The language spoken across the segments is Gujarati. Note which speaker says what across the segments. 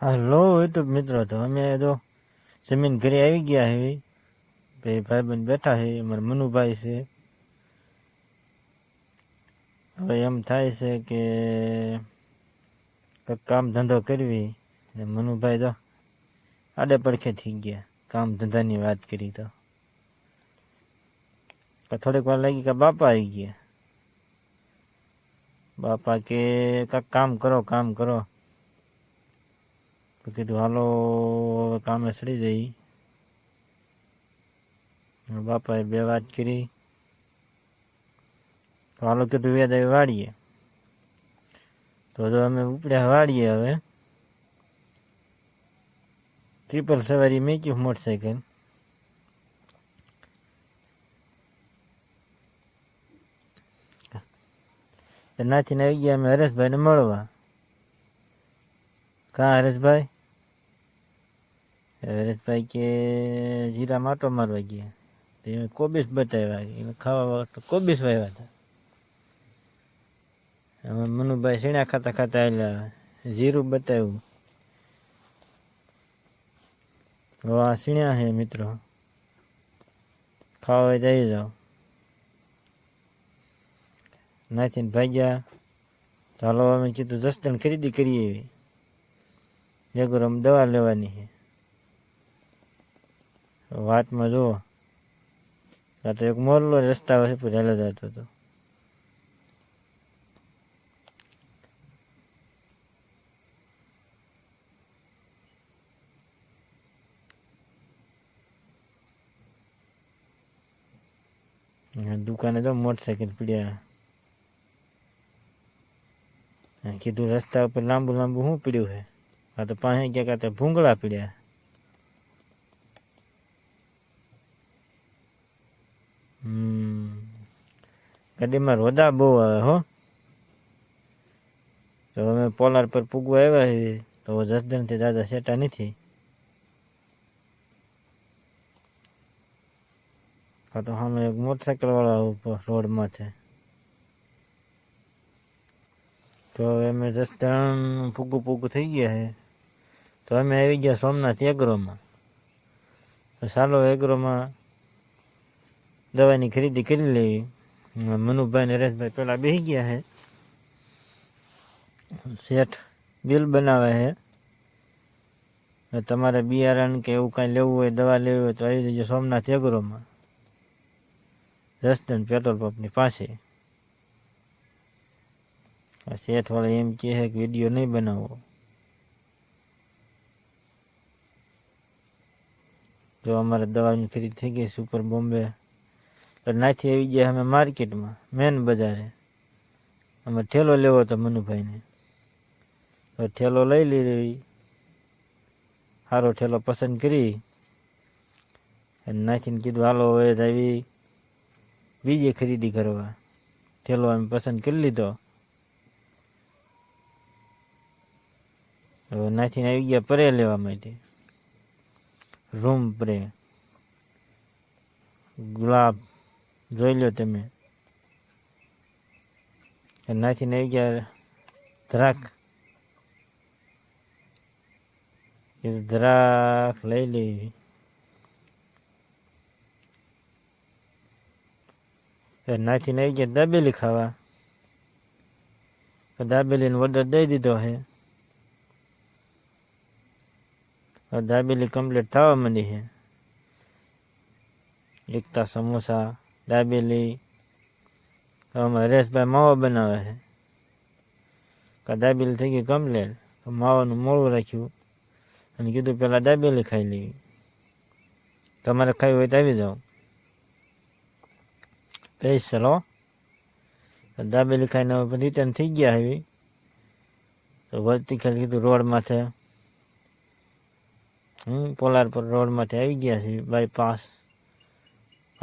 Speaker 1: હાલો યુટ્યુબ મિત્રો, તો અમે તો જમીન ઘરે આવી ગયા હે. ભાઈ ભાઈબંધ બેઠા છે અમારા મનુભાઈ છે. હવે એમ થાય છે કે કંઈક કામ ધંધો કરવી. ને મનુભાઈ તો આડે પડખે થઈ ગયા, કામ ધંધાની વાત કરી તો. થોડીક વાર લાગી કે બાપા આવી ગયા. બાપા કે, કાંઈક કામ કરો કામ કરો. તો કીધું હાલો હવે કામે સડી જઈ. બાપાએ બે વાત કરી. તો હાલો કીધું, વેદ આવી વાળીએ. તો જો અમે ઉપડ્યા વાળીએ હવે ટ્રિપલ સવારી મેક્યું મોટરસાઇકલ નાચીને આવી ગયા અમે હરેશભાઈને મળવા. કાં હરેશભાઈ? હરેશભાઈ કે જીરા માટો મારવા ગયા. તો એને કોબીસ બતાવ્યા. એને ખાવા વખતે કોબીસ વાવ્યા હતા. અમે મનુભાઈ સીણા ખાતા ખાતા આવેલા જીરું બતાવ્યું. આ સીણ્યા છે મિત્રો. ખાવા હોય આવી જાઓ. નાચીને ભાગ્યા. ચાલો અમે કીધું જસ્તન ખરીદી કરીએ. એવી જગુરમ દવા લેવાની છે. વાતમાં જુઓ. આ તો એક મોરલો રસ્તા હોય પર હાલો જતો હતો દુકાને જો મોટરસાઇકલ પીડ્યા. કીધું રસ્તા ઉપર લાંબુ લાંબુ શું પીડ્યું છે આ તો પાસે ગયા કાં ભૂંગળા પીડ્યા. ગાડીમાં રોદા બહુ આવે, હો. તો અમે પોલાર પર પૂગવા આવ્યા છીએ, તો જસદણથી દાદા સેટા નથી. તો સામે એક મોટરસાઇકલ વાળા રોડમાં છે. તો અમે જસદણ પૂગું પૂગું થઈ ગયા છે. તો અમે આવી ગયા સોમનાથ એગ્રોમાં. તો ચાલો એગ્રોમાં દવાની ખરીદી કરી લેવી મનુભાઈ ને નરેશભાઈ પેલા બેસી ગયા છે શેઠ બિલ બનાવે છે તમારે બિયારણ કે એવું કાંઈ લેવું હોય દવા લેવી હોય તો આવી જજો સોમનાથ એગ્રોમાં જસદણ પેટ્રોલ પંપની પાસે આ શેઠવાળા એમ કહે છે કે વીડિયો નહીં બનાવવો જો અમારે દવાની ખરીદ થઈ ગઈ સુપર બોમ્બે તો નાથી આવી ગયા અમે માર્કેટમાં, મેન બજારે. અમે ઠેલો લેવો હતો મનુભાઈને. ઠેલો લઈ લીધી. સારો ઠેલો પસંદ કરી. અને નાખીને કીધું, હાલો, હવે આવી. બીજી ખરીદી કરવા. ઠેલો અમે પસંદ કરી લીધો. હવે નાખીને આવી ગયા પરે લેવા માટે. રૂમ પ્રે. ગુલાબ જોઈ લો તમે નાખીને આવી ગયા ધરાક એ ધરાક લઈ લેવી નાખીને આવી ગયા દાબેલી ખાવા દાબેલીનો ઓર્ડર દઈ દીધો છે દાબેલી કમ્પ્લીટ થવા માંડી છે એકતા સમોસા દાબેલી. આમાં હરેશભાઈ માવો બનાવે છે. કા દાબેલી થઈ ગઈ કમ્પ્લીટ તો માવાનું મોડું રાખ્યું. અને કીધું પહેલાં દાબેલી ખાઈ લેવી તમારે ખાવી હોય તો આવી જાઓ. સ્પેશિયલ હો દાબેલી ખાઈને રિટર્ન થઈ ગયા આવી તો વળતી ખાલી કીધું રોડ માથે હું પોલાર પર રોડ રોડમાંથી આવી ગયા છે બાયપાસ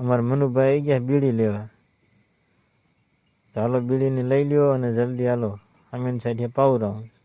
Speaker 1: અમારા મનુભાઈ આવી ગયા બીડી લેવા. તો હાલો બીડીને લઈ લ્યો અને જલ્દી હાલો. અમીન સાઈડ પાવર આવું.